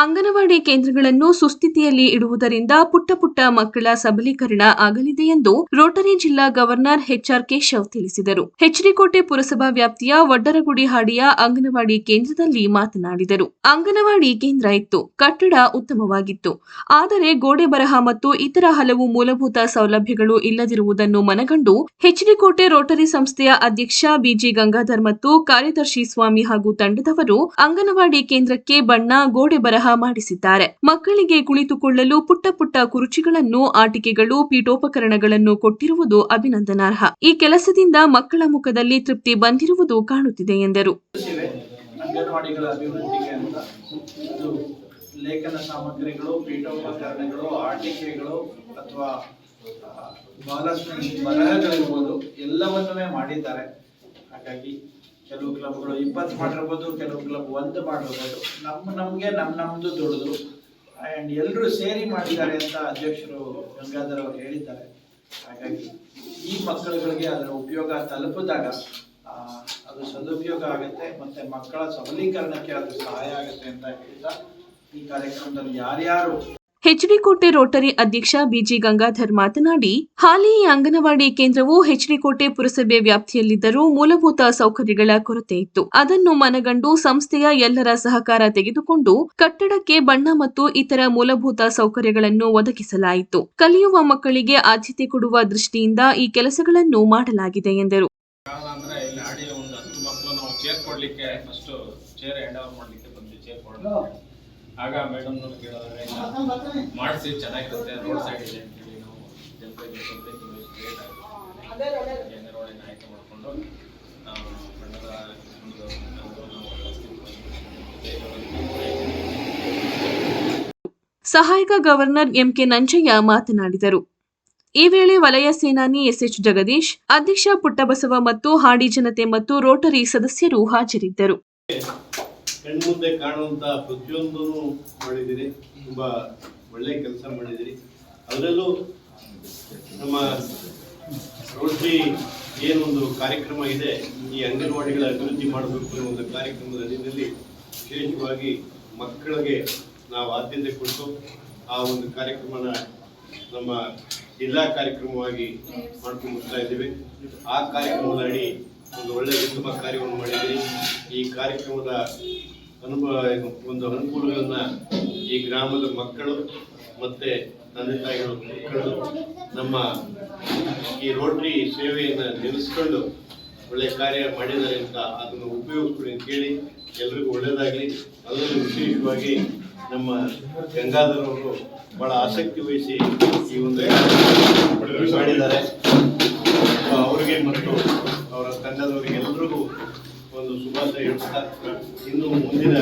ಅಂಗನವಾಡಿ ಕೇಂದ್ರಗಳನ್ನು ಸುಸ್ಥಿತಿಯಲ್ಲಿ ಇಡುವುದರಿಂದ ಪುಟ್ಟ ಪುಟ್ಟ ಮಕ್ಕಳ ಸಬಲೀಕರಣ ಆಗಲಿದೆ ಎಂದು ರೋಟರಿ ಜಿಲ್ಲಾ ಗವರ್ನರ್ ಎಚ್ಆರ್ ಕೇಶವ್ ತಿಳಿಸಿದರು. ಹೆಚ್ಡಿಕೋಟೆ ಪುರಸಭಾ ವ್ಯಾಪ್ತಿಯ ವಡ್ಡರಗುಡಿ ಹಾಡಿಯ ಅಂಗನವಾಡಿ ಕೇಂದ್ರದಲ್ಲಿ ಮಾತನಾಡಿದರು. ಅಂಗನವಾಡಿ ಕೇಂದ್ರ ಇತ್ತು, ಕಟ್ಟಡ ಉತ್ತಮವಾಗಿತ್ತು. ಆದರೆ ಗೋಡೆ ಬರಹ ಮತ್ತು ಇತರ ಹಲವು ಮೂಲಭೂತ ಸೌಲಭ್ಯಗಳು ಇಲ್ಲದಿರುವುದನ್ನು ಮನಗಂಡು ಹೆಚ್ಡಿಕೋಟೆ ರೋಟರಿ ಸಂಸ್ಥೆಯ ಅಧ್ಯಕ್ಷ ಬಿಜಿ ಗಂಗಾಧರ್ ಮತ್ತು ಕಾರ್ಯದರ್ಶಿ ಸ್ವಾಮಿ ಹಾಗೂ ತಂಡದವರು ಅಂಗನವಾಡಿ ಕೇಂದ್ರಕ್ಕೆ ಬಣ್ಣ, ಗೋಡೆ ಬರಹ ಮಾಡಿಸಿದ್ದಾರೆ. ಮಕ್ಕಳಿಗೆ ಕುಳಿತುಕೊಳ್ಳಲು ಪುಟ್ಟ ಪುಟ್ಟ ಕುರುಚಿಗಳನ್ನು, ಆಟಿಕೆಗಳು, ಪೀಠೋಪಕರಣಗಳನ್ನು ಕೊಟ್ಟಿರುವುದು ಅಭಿನಂದನಾರ್ಹ. ಈ ಕೆಲಸದಿಂದ ಮಕ್ಕಳ ಮುಖದಲ್ಲಿ ತೃಪ್ತಿ ಬಂದಿರುವುದು ಕಾಣುತ್ತಿದೆ ಎಂದರು. ಲೇಖನ ಸಾಮಗ್ರಿಗಳು, ಪೀಠೋಪಕರಣಗಳು, ಆಟಿಕೆಗಳು ಅಥವಾ ಬಹಳಷ್ಟು ಬರಹಗಳಿರ್ಬೋದು, ಎಲ್ಲವನ್ನೂ ಮಾಡಿದ್ದಾರೆ. ಹಾಗಾಗಿ ಕೆಲವು ಕ್ಲಬ್ಗಳು ಇಪ್ಪತ್ತು ಮಾಡಿರ್ಬೋದು, ಕೆಲವು ಕ್ಲಬ್ ಒಂದು ಮಾಡಿರ್ಬೋದು ನಮ್ಮ, ನಮಗೆ ನಮ್ಮ ನಮ್ಮದು ದುಡ್ದು ಆ್ಯಂಡ್ ಎಲ್ಲರೂ ಸೇರಿ ಮಾಡಿದ್ದಾರೆ ಅಂತ ಅಧ್ಯಕ್ಷರು ಗಂಗಾಧರ್ ಅವರು ಹೇಳಿದ್ದಾರೆ. ಹಾಗಾಗಿ ಈ ಮಕ್ಕಳುಗಳಿಗೆ ಅದರ ಉಪಯೋಗ ತಲುಪಿದಾಗ ಅದು ಸದುಪಯೋಗ ಆಗುತ್ತೆ, ಮತ್ತೆ ಮಕ್ಕಳ ಸಬಲೀಕರಣಕ್ಕೆ ಅದು ಸಹಾಯ ಆಗುತ್ತೆ ಅಂತ ಹೇಳ್ತಾ ಈ ಕಾರ್ಯಕ್ರಮದಲ್ಲಿ ಯಾರ್ಯಾರು ಹೆಚ್ಡಿಕೋಟೆ ರೋಟರಿ ಅಧ್ಯಕ್ಷ ಬಿಜಿ ಗಂಗಾಧರ್ ಮಾತನಾಡಿ, ಹಾಲಿ ಅಂಗನವಾಡಿ ಕೇಂದ್ರವು ಹೆಚ್ಡಿಕೋಟೆ ಪುರಸಭೆ ವ್ಯಾಪ್ತಿಯಲ್ಲಿದ್ದರೂ ಮೂಲಭೂತ ಸೌಕರ್ಯಗಳ ಕೊರತೆ ಇತ್ತು. ಅದನ್ನು ಮನಗಂಡು ಸಂಸ್ಥೆಯ ಎಲ್ಲರ ಸಹಕಾರ ತೆಗೆದುಕೊಂಡು ಕಟ್ಟಡಕ್ಕೆ ಬಣ್ಣ ಮತ್ತು ಇತರ ಮೂಲಭೂತ ಸೌಕರ್ಯಗಳನ್ನು ಒದಗಿಸಲಾಯಿತು. ಕಲಿಯುವ ಮಕ್ಕಳಿಗೆ ಆದ್ಯತೆ ಕೊಡುವ ದೃಷ್ಟಿಯಿಂದ ಈ ಕೆಲಸಗಳನ್ನು ಮಾಡಲಾಗಿದೆ ಎಂದರು. ಚೇರ್ ಕೊಡ್ಲಿಕ್ಕೆ ಫಸ್ಟ್ ಚೇರ್ ಹ್ಯಾಂಡ್ ಓವರ್ ಮಾಡ್ಲಿಕ್ಕೆ ಬಂದ್ವಿ ಚೇರ್ ಆಗ ಮೇಡಮ್ ಕೇಳಿದ್ರೆ ಮಾಡಿಸಿ, ಚೆನ್ನಾಗಿರುತ್ತೆ, ರೋಡ್ ಸೈಡ್ ಇದೆ ಅಂತೇಳಿ ನಾವು ಜನರಿಗೆ ಪಬ್ಲಿಕ್ ಕ್ರಿಯೇಟ್ ಆಗುತ್ತೆ ಜನರ ಒಳಗೆ ಆಯ್ಕೆ ಮಾಡಿಕೊಂಡು ನಾವು ಬಣ್ಣದ ಸಹಾಯಕ ಗವರ್ನರ್ ಎಂಕೆ ನಂಜಯ್ಯ ಮಾತನಾಡಿದರು. ಈ ವೇಳೆ ವಲಯ ಸೇನಾನಿ ಎಸ್ಎಚ್ ಜಗದೀಶ್, ಅಧ್ಯಕ್ಷ ಪುಟ್ಟಬಸವ ಮತ್ತು ಹಾಡಿ ಜನತೆ ಮತ್ತು ರೋಟರಿ ಸದಸ್ಯರು ಹಾಜರಿದ್ದರು. ಕಣ್ಮುಂದೆ ಕಾಣುವಂತ ಪ್ರತಿಯೊಂದೂ ಮಾಡಿದ್ದೀರಿ. ತುಂಬಾ ಒಳ್ಳೆ ಕೆಲಸ ಮಾಡಿದ್ದೀರಿ. ಅದರಲ್ಲೂ ನಮ್ಮ ರೋಟ್ರಿ ಏನೊಂದು ಕಾರ್ಯಕ್ರಮ ಇದೆ, ಈ ಅಂಗನವಾಡಿಗಳ ಅಭಿವೃದ್ಧಿ ಮಾಡಬೇಕು ಅನ್ನೋ ಒಂದು ಕಾರ್ಯಕ್ರಮದ ಅಡಿಯಲ್ಲಿ ವಿಶೇಷವಾಗಿ ಮಕ್ಕಳಿಗೆ ನಾವು ಆದ್ಯತೆ ಕೊಟ್ಟು ಆ ಒಂದು ಕಾರ್ಯಕ್ರಮನ ನಮ್ಮ ಜಿಲ್ಲಾ ಕಾರ್ಯಕ್ರಮವಾಗಿ ಮಾಡ್ಕೊಂಡು ಹೋಗ್ತಾ ಇದ್ದೀವಿ. ಆ ಕಾರ್ಯಕ್ರಮದ ಒಂದು ಒಳ್ಳೆ ಉತ್ತಮ ಕಾರ್ಯವನ್ನು ಮಾಡಿದ್ರಿ ಈ ಕಾರ್ಯಕ್ರಮದ ಅನುಭವ, ಒಂದು ಅನುಕೂಲಗಳನ್ನ ಈ ಗ್ರಾಮದ ಮಕ್ಕಳು ಮತ್ತೆ ತಂದೆ ತಾಯಿಗಳು ಮಕ್ಕಳು ನಮ್ಮ ಈ ರೋಟರಿ ಸೇವೆಯನ್ನ ನಿಲ್ಲಿಸ್ಕೊಂಡು ಒಳ್ಳೆ ಕಾರ್ಯ ಮಾಡಿದ್ದಾರೆ ಅಂತ ಅದನ್ನು ಉಪಯೋಗಿಸ್ಕೊಳ್ಳಿ ಅಂತ ಕೇಳಿ ಎಲ್ರಿಗೂ ಒಳ್ಳೇದಾಗ್ಲಿ ಅದರಲ್ಲೂ ವಿಶೇಷವಾಗಿ ನಮ್ಮ ಗಂಗಾಧರವರು ಬಹಳ ಆಸಕ್ತಿ ವಹಿಸಿ ಈ ಒಂದು ಮಾಡಿದ್ದಾರೆ. ಅವರಿಗೆ ಮತ್ತು ಅವರ ತಂಡದವರಿಗೆ ಎಲ್ಲರಿಗೂ ಒಂದು ಶುಭಾಶಯ ಹೇಳ್ತಾ ಇನ್ನು ಮುಂದಿನ